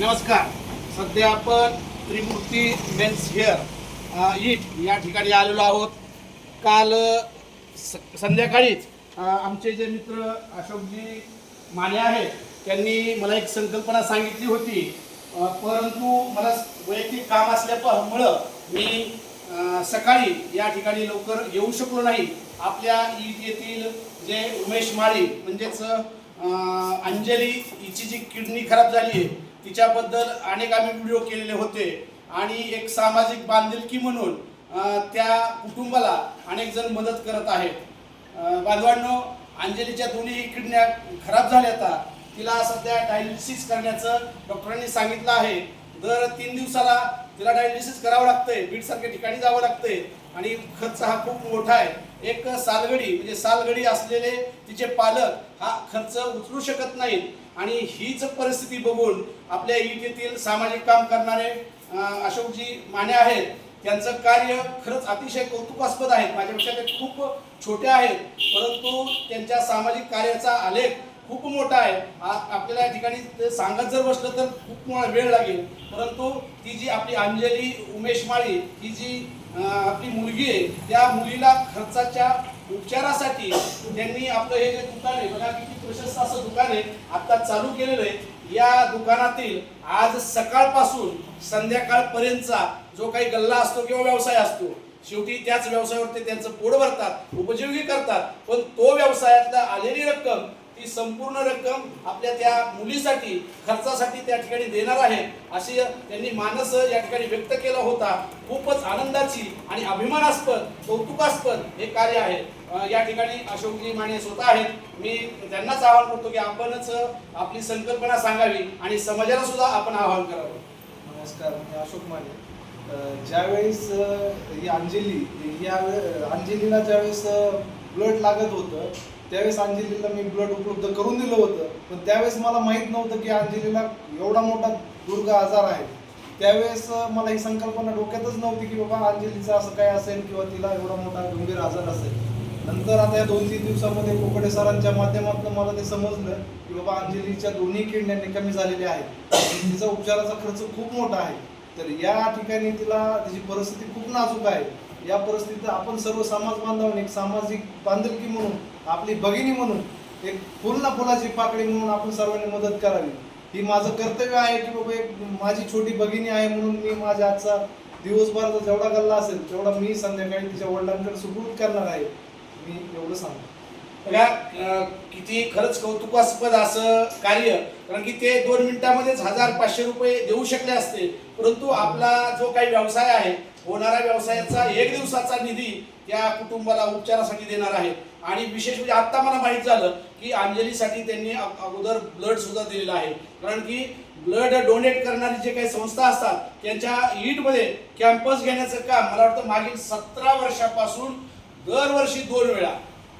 नमस्कार. सध्या आपण त्रिमूर्ती मेन्स हेअर इट या ठिकाणी आलेलो आहोत. काल स- संध्याकाळीच आमचे जे मित्र अशोकजी माने आहेत त्यांनी मला एक संकल्पना सांगितली होती. परंतु मला वैयक्तिक काम असल्यामुळं मी सकाळी या ठिकाणी लवकर येऊ शकलो नाही. आपल्या ईट येथील जे उमेश माळी म्हणजेच अंजली हिची जी किडनी खराब झाली आहे तिच्याबद्दल अनेक आम्ही व्हिडिओ केलेले होते. आणि एक सामाजिक बांधिलकी म्हणून त्या कुटुंबाला अनेक जण मदत करत आहेत. बांधवांनो अंजलीच्या दोन्ही किडन्या खराब झाल्या आता. तिला सध्या डायलिसिस करण्याचं डॉक्टरांनी सांगितलं आहे. दर तीन दिवसाला तिला डायलिसिस करावं लागतंय. बीडसारख्या ठिकाणी जावं लागतंय. आणि खर्च हा खूप मोठा आहे. एक सालगडी म्हणजे सालगडी असलेले तिचे पालक हा खर्च उचलू शकत नाहीत. आणि हीच परिस्थिती बघून आपल्या ईट सामाजिक काम करणारे अशोकजी माने आहेत त्यांचं कार्य खरंच अतिशय कौतुकास्पद आहे. माझ्यापेक्षा ते खूप छोटे आहेत. परंतु त्यांच्या सामाजिक कार्याचा आलेख खूप मोठा आहे. आपल्याला या ठिकाणी सांगत जर बसलं तर खूप वेळ लागेल. परंतु ती जी आपली अंजली उमेश माळी ही जी आपली मुलगी आहे त्या मुलीला खर्चाच्या उपचारासाठी त्यांनी आपलं हे जे दुकान आहे बघा किती प्रशस्त असं दुकान आहे आता चालू केलेलं आहे. या दुकानातील आज सकाळपासून संध्याकाळपर्यंतचा जो काही गल्ला असतो किंवा व्यवसाय असतो शेवटी त्याच व्यवसायावर ते त्यांचं पोट भरतात उपजीविकी करतात पण तो व्यवसायातला आलेली रक्कम ती संपूर्ण रक्कम आपल्या त्या मुलीसाठी खर्चासाठी त्या ठिकाणी देणार आहे. अशी त्यांनी मानस या ठिकाणी व्यक्त केला होता. खूपच आनंदाची आणि अभिमानास्पद कौतुकास्पद हे कार्य आहे. या ठिकाणी अशोकजी माने स्वतः आहेत. मी त्यांनाच आवाहन करतो की आपणच आपली संकल्पना सांगावी आणि समाजाला सुद्धा आपण आवाहन करावं. नमस्कार मी अशोक माने. ज्यावेळेस ही अंजली या अंजलीला ज्यावेळेस ब्लड लागत होतं त्यावेळेस अंजलीला मी ब्लड उपलब्ध करून दिलं होतं. पण त्यावेळेस मला माहीत नव्हतं की अंजलीला एवढा मोठा दुर्ग आजार आहे. त्यावेळेस मला ही संकल्पना डोक्यातच नव्हती की बाबा अंजलीचं असं काय असेल किंवा तिला एवढा मोठा गंभीर आजार असेल. नंतर आता या दोन तीन दिवसामध्ये कोकडे सरांच्या माध्यमातून मला ते समजलं की बाबा अंजलीच्या दोन्ही किडण्या निकामी झालेल्या आहेत. तिचा उपचाराचा खर्च खूप मोठा आहे. तर या ठिकाणी तिला तिची परिस्थिती खूप नाजूक आहे. या परिस्थितीत आपण सर्व समाज बांधवांनी एक सामाजिक बांधिलकी म्हणून आपली भगिनी म्हणून एक फुल ना फुलाची पाकळी म्हणून आपण सर्वांनी मदत करावी. ही माझं कर्तव्य आहे की बाबा एक माझी छोटी भगिनी आहे म्हणून मी माझ्या आजचा दिवसभराचा जेवढा गल्ला असेल तेवढा मी संध्याकाळी तिच्या वडिलांकडे सुपूर्द करणार आहे. मी एवढं सांगतो. बघा किती खरंच कौतुकास्पद असं कार्य कारण की ते दोन मिनिटामध्येच हजार पाचशे रुपये देऊ शकले असते. परंतु आपला जो काही व्यवसाय आहे होणाऱ्या व्यवसायाचा एक दिवसाचा निधी त्या कुटुंबाला उपचारासाठी देणार आहे. आणि विशेष म्हणजे आत्ता मला माहीत झालं की अंजलीसाठी त्यांनी अगोदर ब्लड सुद्धा दिलेलं आहे. कारण की ब्लड डोनेट करणारी जे काही संस्था असतात त्यांच्या ईटमध्ये कॅम्पस घेण्याचं काम मला वाटतं मागील सतरा वर्षापासून दरवर्षी दोन वेळा.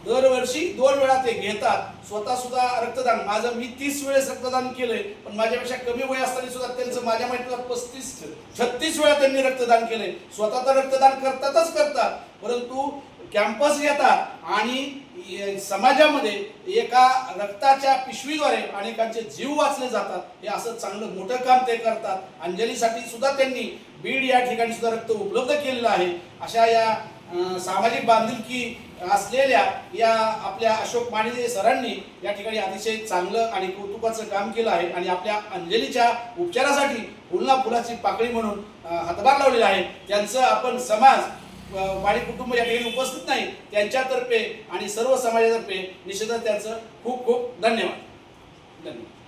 दरवर्षी दोन वेळा ते घेतात. स्वतः सुद्धा रक्तदान. माझं मी तीस वेळेस रक्तदान केलंय पण माझ्यापेक्षा कमी वय असताना सुद्धा त्यांचं माझ्या माहितीला पस्तीस छत्तीस वेळा त्यांनी रक्तदान केलंय. स्वतः तर रक्तदान करतातच करतात परंतु कॅम्पस येतात आणि समाजामध्ये एका रक्ताच्या पिशवीद्वारे अनेकांचे जीव वाचले जातात. हे असं चांगलं मोठं काम ते करतात. अंजलीसाठी सुद्धा त्यांनी बीड या ठिकाणी सुद्धा रक्त उपलब्ध केलेलं आहे. अशा या सामाजिक बांधिलकी असलेल्या या आपल्या अशोक माने सरांनी या ठिकाणी अतिशय चांगलं आणि कौतुकाचं काम केलं आहे आणि आपल्या अंजलीच्या उपचारासाठी फुलना फुलाची पाकळी म्हणून हातभार लावलेला आहे. त्यांचं आपण समाज अं, कुटुंब या ठिकाणी उपस्थित नाही त्यांच्यातर्फे आणि सर्व समाजातर्फे निश्चितच त्यांचं खूप खूप धन्यवाद. धन्यवाद.